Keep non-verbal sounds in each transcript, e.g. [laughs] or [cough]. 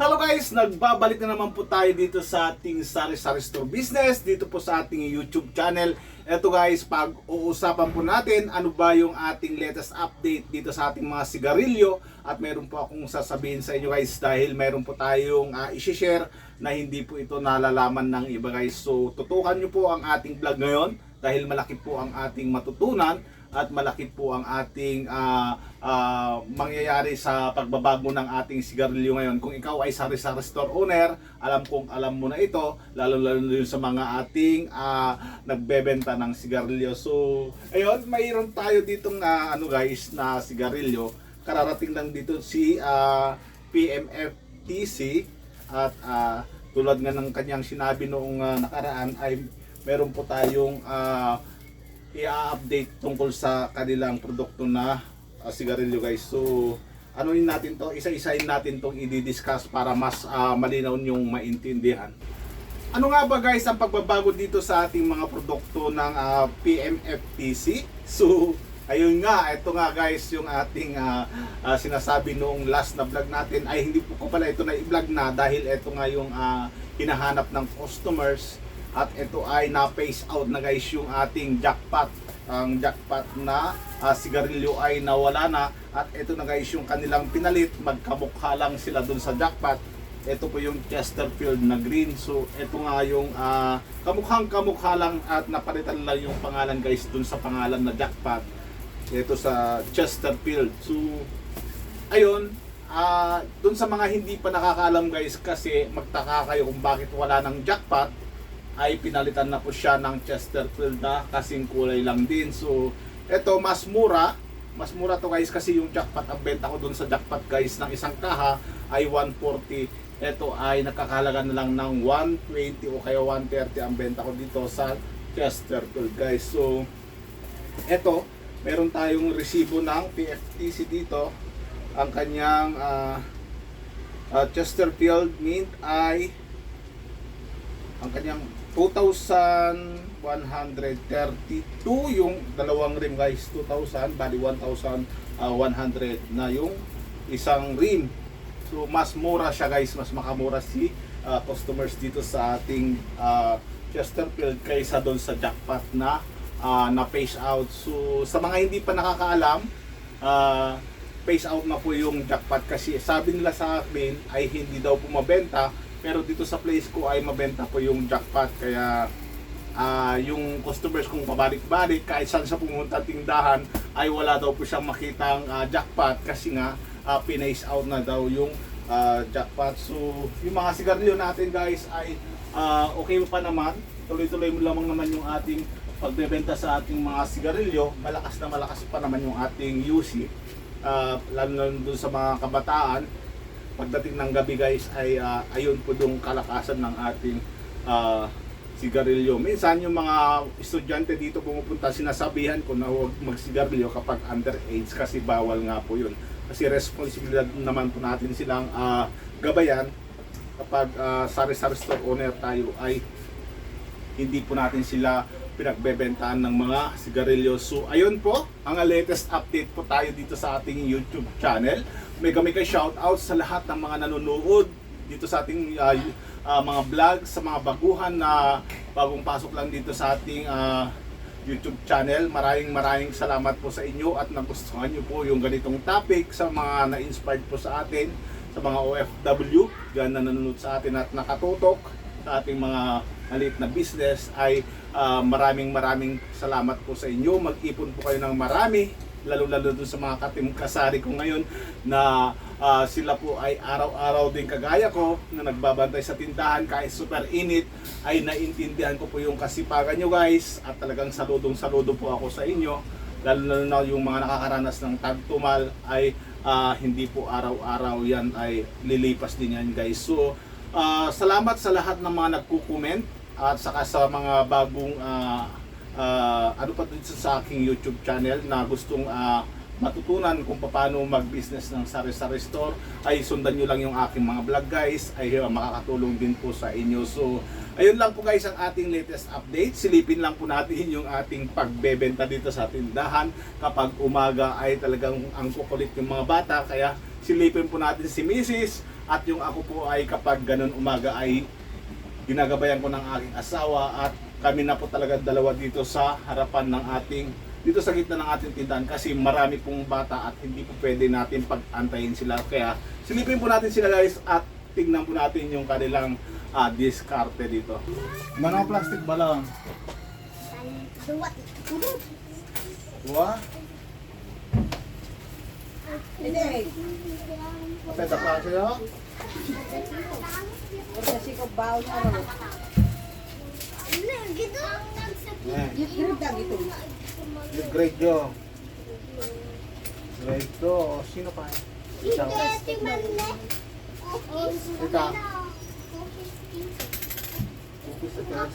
Hello guys, nagbabalik na naman po tayo dito sa ating Sari Sari Store Business, dito po sa ating YouTube channel. Ito guys, pag-uusapan po natin ano ba yung ating latest update dito sa ating mga sigarilyo at meron po akong sasabihin sa inyo guys dahil meron po tayong uh, isi-share na hindi po ito nalalaman ng iba guys. So tutukan nyo po ang ating vlog ngayon dahil malaki po ang ating matutunan at malaki po ang ating ah, ah, mangyayari sa pagbabago ng ating sigarilyo ngayon. Kung ikaw ay sari-sari store owner, alam kong alam mo na ito, lalo-lalo na sa mga ating ah, nagbebenta ng sigarilyo. So, ayun, mayroon tayo ditong na ano guys, na sigarilyo. Kararating lang dito si ah, PMFTC at ah, tulad nga ng kanyang sinabi noong ah, nakaraan ay meron po tayong ah, i-update tungkol sa kanilang produkto na uh, sigarilyo guys. So, ano yun natin to? Isa-isahin natin tong i-discuss para mas ah, malinaw yung maintindihan. Ano nga ba guys ang pagbabago dito sa ating mga produkto ng ah, PMFTC? [laughs] So, ayun nga, ito nga guys yung ating ah, ah, sinasabi noong last na vlog natin ay hindi po ko pala ito na i-vlog na dahil ito nga yung ah, hinahanap ng customers at ito ay na-phase out na guys yung ating jackpot. Ang jackpot na ah, sigarilyo ay nawala na. At ito na guys yung kanilang pinalit. Magkamukha lang sila dun sa jackpot. Ito po yung Chesterfield na green. So ito nga yung ah, kamukhang kamukha lang at napalitan lang yung pangalan guys dun sa pangalan na jackpot. Ito sa Chesterfield. So ayun ah dun sa mga hindi pa nakakaalam guys kasi magtaka kayo kung bakit wala ng jackpot ay pinalitan na po siya ng Chesterfield na kasing kulay lang din. So, eto mas mura. Mas mura to guys kasi yung jackpot ang benta ko dun sa jackpot guys ng isang kaha ay 140. Ito ay nakakalaga na lang ng 120 o kaya 130 ang benta ko dito sa Chesterfield guys. So, eto, meron tayong resibo ng PFTC dito. Ang kanyang ah, ah, Chesterfield mint ay ang kanyang 2,132 yung dalawang rim guys. 2,000 bali 1,100 na yung isang rim. So mas mura siya guys. Mas makamura si uh, customers dito sa ating uh, Chesterfield kaysa doon sa jackpot na uh, na phase out. So sa mga hindi pa nakakaalam uh, phase out na po yung jackpot kasi sabi nila sa akin ay hindi daw pumabenta pero dito sa place ko ay mabenta po yung jackpot. Kaya ah, yung customers kung pabalik-balik kahit saan sa pumunta tindahan ay wala daw po siyang makitang ah, jackpot kasi nga uh, pinace out na daw yung ah, jackpot. So yung mga sigarilyo natin guys ay ah, okay pa naman. Tuloy-tuloy mo lamang naman yung ating pagbebenta sa ating mga sigarilyo. Malakas na malakas pa naman yung ating UC Ah, lalo na dun sa mga kabataan pagdating ng gabi guys ay ah, ayun po yung kalakasan ng ating ah, sigarilyo. Minsan yung mga estudyante dito pumupunta sinasabihan ko na huwag magsigarilyo kapag underage kasi bawal nga po yun. Kasi responsibilidad naman po natin silang ah, gabayan kapag ah, sari-sari store owner tayo ay hindi po natin sila pinagbebentahan ng mga sigarilyo. So ayun po, ang latest update po tayo dito sa ating YouTube channel. Mega mega shout out sa lahat ng mga nanonood dito sa ating uh, uh, mga vlog, sa mga baguhan na bagong pasok lang dito sa ating uh, YouTube channel. Maraming maraming salamat po sa inyo at nagustuhan nyo po yung ganitong topic sa mga na-inspired po sa atin, sa mga OFW, yan na nanonood sa atin at nakatutok sa ating mga maliit na business ay ah, maraming maraming salamat po sa inyo. Mag-ipon po kayo ng marami, lalo-lalo dun sa mga katim kasari ko ngayon na ah, sila po ay araw-araw din kagaya ko na nagbabantay sa tindahan. Kahit super init ay naintindihan ko po yung kasipagan nyo guys. At talagang saludong saludo po ako sa inyo. Lalo lalo na yung mga nakakaranas ng tagtumal ay ah, hindi po araw-araw yan ay lilipas din yan guys. So ah, salamat sa lahat ng mga nagko-comment at saka sa mga bagong ah, ah, ano pa dito sa aking YouTube channel na gustong ah, matutunan kung paano mag-business ng sari-sari store ay sundan nyo lang yung aking mga vlog guys. Ay uh, makakatulong din po sa inyo. So ayun lang po guys ang ating latest update. Silipin lang po natin [laughs] yung ating pagbebenta dito sa tindahan. Kapag umaga ay talagang ang kukulit yung mga bata. Kaya silipin po natin si Mrs. At yung ako po ay kapag ganun umaga ay ginagabayan ko ng aking asawa at kami na po talaga dalawa dito sa harapan ng ating dito sa gitna ng ating tindahan kasi marami pong bata at hindi po pwede natin pag-antayin sila kaya silipin po natin sila guys at tingnan po natin yung kanilang ah, diskarte dito Manong plastic ba lang? Duwat. Dua? Kapeta pa sa'yo? Kasi ko baon ano. Gito. Eh, Hirap lang ito. yung grade do. Sino pa? Ikaw. Hindi, manle. Ika. Cookies at.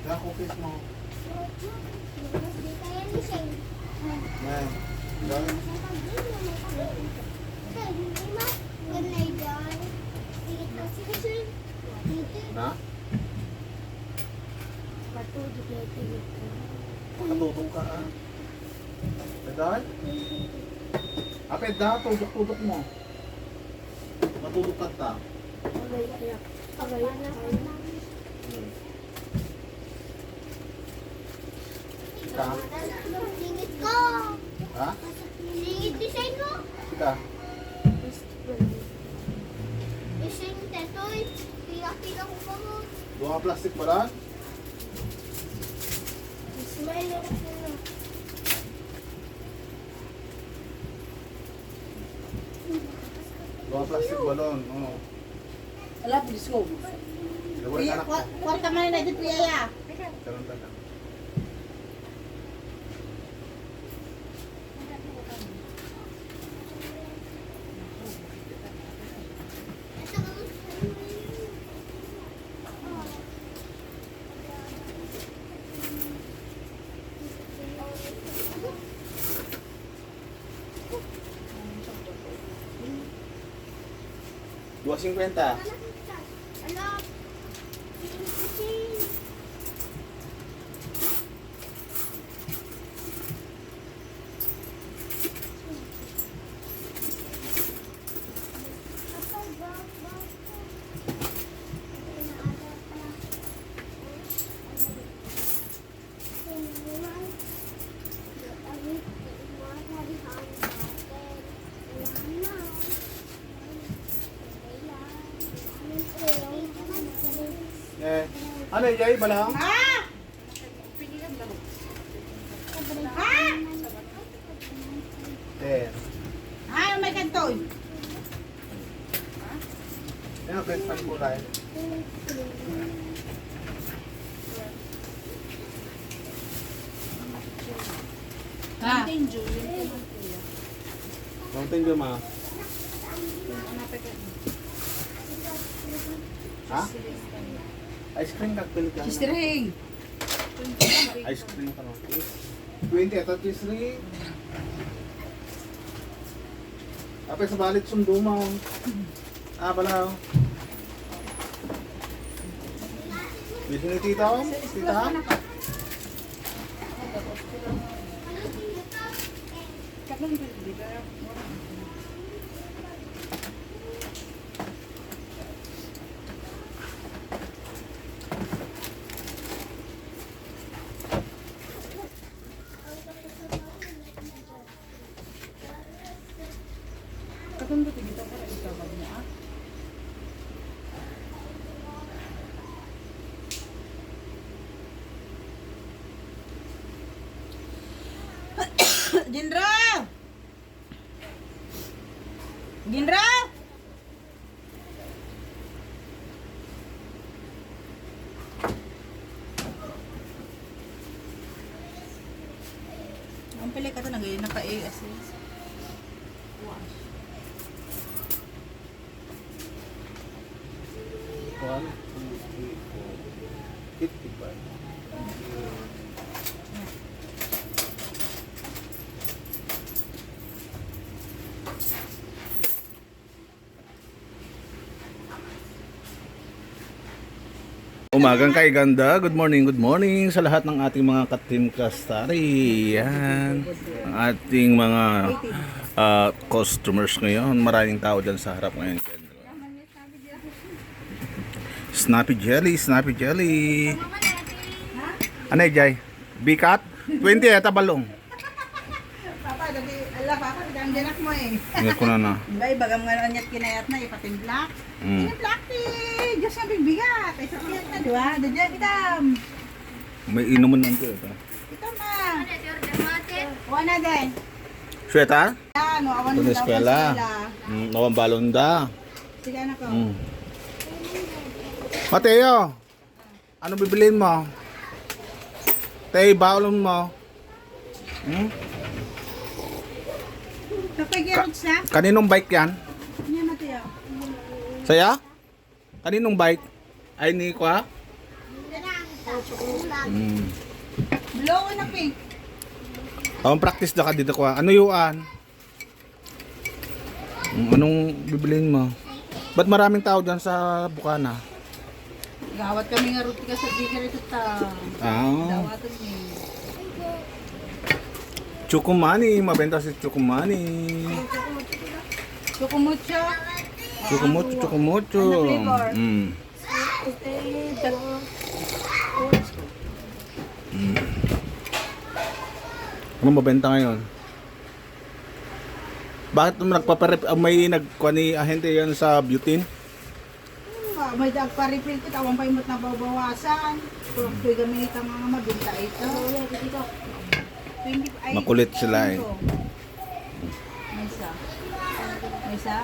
Kaya cookies mo. Eh. Dami. Na? Nakatutong ka ah. Pedal? Ah, pedal. Tudok-tudok mo. Matudok ka ta. Ika. Singit ko. Ha? Singit design ko. Ka. Design tetoy. Pila-pila ko pa mo. Dua plastic pala? Smile ako sila. Dua plastic balon. Oo. Alam, bilis ko. Kwarta man na dito, Yaya. Tarantala. 250. Ano yung jay balang? Ha? Ha? Ten. Ha? May kantoy. Ang best friend kulay. Ha? Mountain Dew ma. Ha? Ice cream ka pilit ka. Sister Hing. Ice cream ka no. 20 ito cheese ring. Apay sa balit sundo mo. Ah, pala. oh. Bisa ni tita oh. Tita? Katundot dito para ikabag mo ah. Ginra! Ginra! Ang pili ka to nagayon naka-ASS. One, two, three, four. Fifty-five. Umagang kay ganda. Good morning, good morning sa lahat ng ating mga ka-team Kastari. Yan. Ang ating mga ah, customers ngayon. Maraming tao dyan sa harap ngayon. Snappy Jelly, Snappy Jelly. Ano Jay? Bikat? 20 eta balong. Ang dinak mo eh. Hindi ko na na. [laughs] Bay, bagam nga anyat kinayat na, ipatin black. Mm. Ini black ti, Diyos ang bigbigat. Ay, sakit na, di ba? Dadya, itam. May inuman ng ito. Itam na. Wana din. Sweta? Ano, awan Ito mo na daw eskwela. sila. Mm, nawang balon da. Sige, anak ko. Mm. Mateo, ano bibilin mo? Tay, balon mo. Hmm? Kapag yarod sa, Kaninong bike yan? niya Mateo. Saya? Kaninong bike? Ay, ni kwa? Mm. Blow na pink. Tawang practice na ka dito kwa. Ano yuan? Mm, Anong bibilin mo? Ba't maraming tao dyan sa Bukana? Gawat kami nga ruti ka sa bigger ito ta. Ah, Dawatan ni. Chukumani. Mabenta si Chukumani. Chukumucho. Chukumucho, chukumucho. Flavor? Mm. Ano mabenta ngayon? Bakit nagpaparep ah, may nagkuha ni ahente yan sa butane? Ah, may dag pa refill ko tawang pa imot na babawasan. Kung ko'y gamit ang mga mabinta ito. 20 ay, Makulit sila eh. isa. May isa.